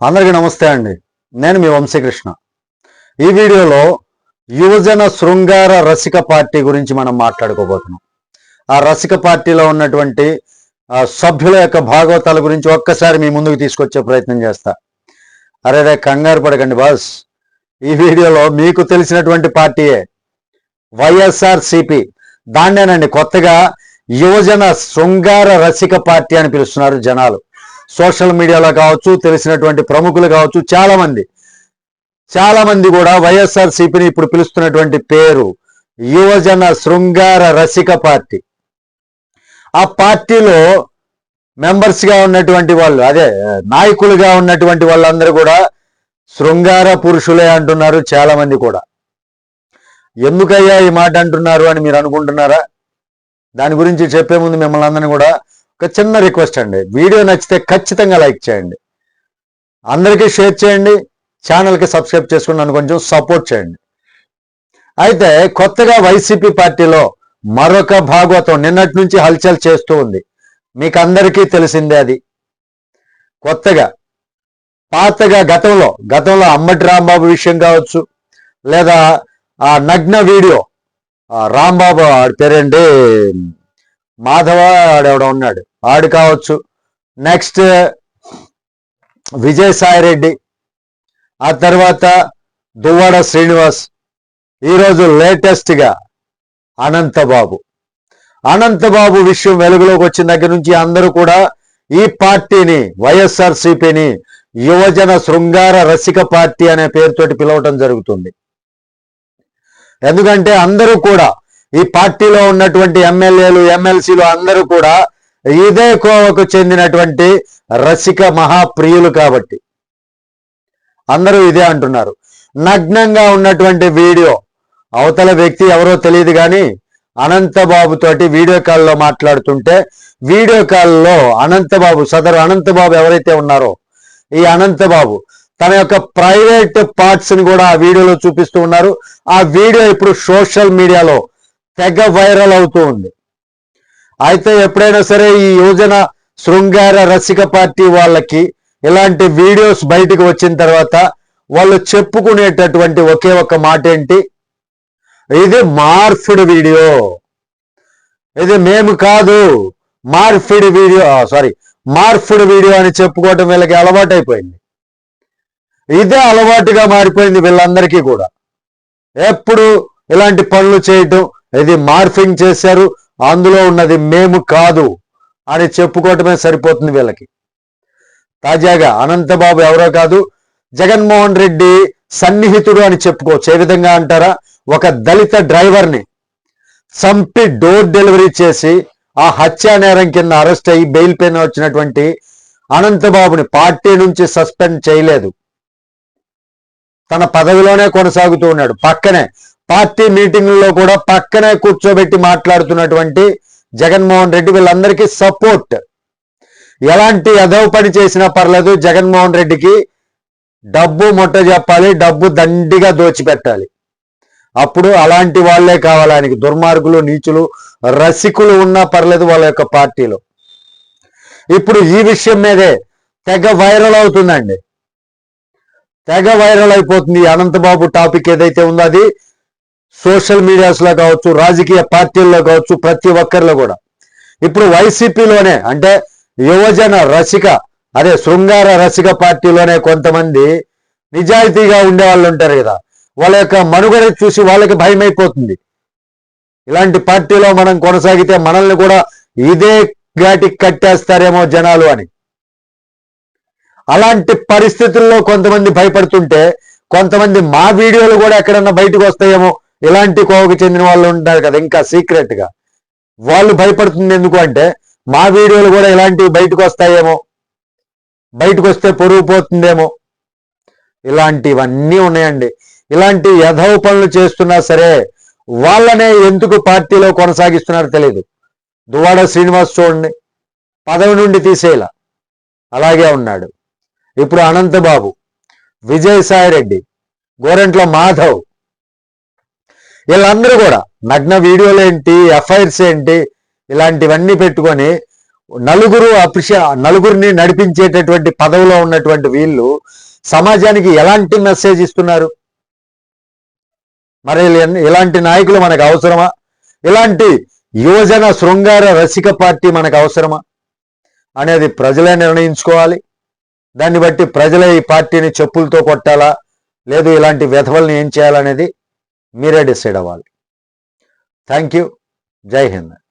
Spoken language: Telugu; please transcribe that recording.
అందరికీ నమస్తే అండి. నేను మీ వంశీకృష్ణ. ఈ వీడియోలో యువజన శృంగార రసిక పార్టీ గురించి మనం మాట్లాడుకోబోతున్నాం. ఆ రసిక పార్టీలో ఉన్నటువంటి సభ్యుల యొక్క భాగవతాల గురించి ఒక్కసారి మీ ముందుకు తీసుకొచ్చే ప్రయత్నం చేస్తా. అరే రే కంగారు పడకండి బాస్. ఈ వీడియోలో మీకు తెలిసినటువంటి పార్టీయే వైఎస్ఆర్ సిపి దాన్నేనండి కొత్తగా యువజన శృంగార రసిక పార్టీ అని పిలుస్తున్నారు జనాలు. సోషల్ మీడియాలో కావచ్చు తెలిసినటువంటి ప్రముఖులు కావచ్చు చాలా మంది చాలా మంది కూడా వైఎస్ఆర్ సిపిని ఇప్పుడు పిలుస్తున్నటువంటి పేరు యువజన శృంగార రసిక పార్టీ. ఆ పార్టీలో మెంబర్స్గా ఉన్నటువంటి వాళ్ళు అదే నాయకులుగా ఉన్నటువంటి వాళ్ళందరూ కూడా శృంగార పురుషులే అంటున్నారు చాలా మంది కూడా. ఎందుకయ్యా ఈ మాట అంటున్నారు అని మీరు అనుకుంటున్నారా? దాని గురించి చెప్పే ముందు మిమ్మల్ని అందరినీ కూడా ఒక చిన్న రిక్వెస్ట్ అండి. వీడియో నచ్చితే ఖచ్చితంగా లైక్ చేయండి. అందరికీ షేర్ చేయండి. ఛానల్కి సబ్స్క్రైబ్ చేసుకుని నన్ను కొంచెం సపోర్ట్ చేయండి. అయితే కొత్తగా వైసీపీ పార్టీలో మరొక భాగవతం నిన్నటి నుంచి హల్చల్ చేస్తూ ఉంది. మీకు అందరికీ తెలిసిందే అది. కొత్తగా పాతగా గతంలో గతంలో అమ్మటి రాంబాబు విషయం కావచ్చు లేదా ఆ నగ్న వీడియో రాంబాబు ఆడి పేరేంటి? మాధవ ఆడెవడ ఉన్నాడు. ఆడు కావచ్చు నెక్స్ట్ విజయసాయి రెడ్డి ఆ తర్వాత దువ్వాడ శ్రీనివాస్ ఈరోజు లేటెస్ట్గా అనంతబాబు. అనంతబాబు విషయం వెలుగులోకి వచ్చిన దగ్గర నుంచి అందరూ కూడా ఈ పార్టీని వైఎస్ఆర్ సిపిని యువజన శృంగార రసిక పార్టీ అనే పేరుతోటి పిలవటం జరుగుతుంది. ఎందుకంటే అందరూ కూడా ఈ పార్టీలో ఉన్నటువంటి ఎమ్మెల్యేలు ఎమ్మెల్సీలు అందరూ కూడా ఇదే కోవకు చెందినటువంటి రసిక మహాప్రియులు కాబట్టి. అందరూ ఇదే అంటున్నారు. నగ్నంగా ఉన్నటువంటి వీడియో అవతల వ్యక్తి ఎవరో తెలియదు కానీ అనంతబాబు తోటి వీడియో కాల్లో మాట్లాడుతుంటే వీడియో కాల్లో అనంతబాబు సదరు అనంతబాబు ఎవరైతే ఉన్నారో ఈ అనంతబాబు తన యొక్క ప్రైవేట్ పార్ట్స్ని కూడా ఆ వీడియోలో చూపిస్తూ ఉన్నారు. ఆ వీడియో ఇప్పుడు సోషల్ మీడియాలో తెగ వైరల్ అవుతూ ఉంది. అయితే ఎప్పుడైనా సరే ఈ యువజన శృంగార రసిక పార్టీ వాళ్ళకి ఇలాంటి వీడియోస్ బయటకు వచ్చిన తర్వాత వాళ్ళు చెప్పుకునేటటువంటి ఒకే ఒక మాట ఏంటి? ఇది మార్ఫిడ్ వీడియో. ఇది మేము కాదు morphed video. Sorry morphed video అని చెప్పుకోవటం వీళ్ళకి అలవాటు అయిపోయింది ఇదే అలవాటుగా మారిపోయింది వీళ్ళందరికీ కూడా. ఎప్పుడు ఇలాంటి పనులు చేయటం ఇది మార్ఫింగ్ చేశారు అందులో ఉన్నది మేము కాదు అని చెప్పుకోవటమే సరిపోతుంది వీళ్ళకి. తాజాగా అనంతబాబు ఎవరో కాదు జగన్మోహన్ రెడ్డి సన్నిహితుడు అని చెప్పుకోవచ్చు. ఏ విధంగా అంటారా? ఒక దళిత డ్రైవర్ని చంపి డోర్ డెలివరీ చేసి ఆ హత్యా నేరం కింద అరెస్ట్ అయ్యి బెయిల్ పైన వచ్చినటువంటి అనంతబాబుని పార్టీ నుంచి సస్పెండ్ చేయలేదు. తన పదవిలోనే కొనసాగుతూ ఉన్నాడు. పక్కనే పార్టీ మీటింగ్లో కూడా పక్కనే కూర్చోబెట్టి మాట్లాడుతున్నటువంటి జగన్మోహన్ రెడ్డి వీళ్ళందరికీ సపోర్ట్. ఎలాంటి ఎదవ పని చేసినా పర్లేదు జగన్మోహన్ రెడ్డికి డబ్బు మొట్ట చెప్పాలి డబ్బు దండిగా దోచిపెట్టాలి. అప్పుడు అలాంటి వాళ్ళే కావాలి ఆయనకి. దుర్మార్గులు నీచులు రసికులు ఉన్నా పర్లేదు వాళ్ళ యొక్క పార్టీలో. ఇప్పుడు ఈ విషయం మీదే తెగ వైరల్ అవుతుందండి. తెగ వైరల్ అయిపోతుంది అనంతబాబు టాపిక్ ఏదైతే ఉందో అది. సోషల్ మీడియాస్లో కావచ్చు రాజకీయ పార్టీల్లో కావచ్చు ప్రతి ఒక్కరిలో కూడా. ఇప్పుడు వైసీపీలోనే అంటే యువజన రసిక అదే శృంగార రసిక పార్టీలోనే కొంతమంది నిజాయితీగా ఉండే వాళ్ళు ఉంటారు కదా. వాళ్ళ యొక్క మనుగడ చూసి వాళ్ళకి భయం అయిపోతుంది ఇలాంటి పార్టీలో మనం కొనసాగితే మనల్ని కూడా ఇదే ఘాటికి కట్టేస్తారేమో జనాలు అని. అలాంటి పరిస్థితుల్లో కొంతమంది భయపడుతుంటే కొంతమంది మా వీడియోలు కూడా ఎక్కడన్నా బయటకు వస్తాయేమో ఇలాంటి కోవకు చెందిన వాళ్ళు ఉంటారు కదా ఇంకా సీక్రెట్గా. వాళ్ళు భయపడుతుంది ఎందుకు అంటే మా వీడియోలు కూడా ఇలాంటివి బయటకు వస్తాయేమో. బయటకు వస్తే పొరుగు పోతుందేమో. ఇలాంటివన్నీ ఉన్నాయండి. ఇలాంటి యథవ పనులు చేస్తున్నా సరే వాళ్ళనే ఎందుకు పార్టీలో కొనసాగిస్తున్నారో తెలియదు దువాడ శ్రీనివాస్ చూడండి. పదవి నుండి తీసేలా. అలాగే ఉన్నాడు. ఇప్పుడు అనంతబాబు విజయసాయి రెడ్డి గోరెంట్ల మాధవ్ వీళ్ళందరూ కూడా నగ్న వీడియోలు ఏంటి ఎఫ్ఐఆర్స్ ఏంటి ఇలాంటివన్నీ పెట్టుకొని నలుగురు అప్రిషియే నలుగురిని నడిపించేటటువంటి పదవిలో ఉన్నటువంటి వీళ్ళు సమాజానికి ఎలాంటి మెసేజ్ ఇస్తున్నారు? మరి ఇలాంటి నాయకులు మనకు అవసరమా? ఇలాంటి యువజన శృంగార రసిక పార్టీ మనకు అవసరమా? అనేది ప్రజలే నిర్ణయించుకోవాలి. దాన్ని బట్టి ప్రజలే ఈ పార్టీని చెప్పులతో కొట్టాలా? లేదు ఇలాంటి వ్యధవల్ని ఏం చేయాలనేది మీరే డిసైడ్ అవ్వాలి. థ్యాంక్ యూ జై హింద్.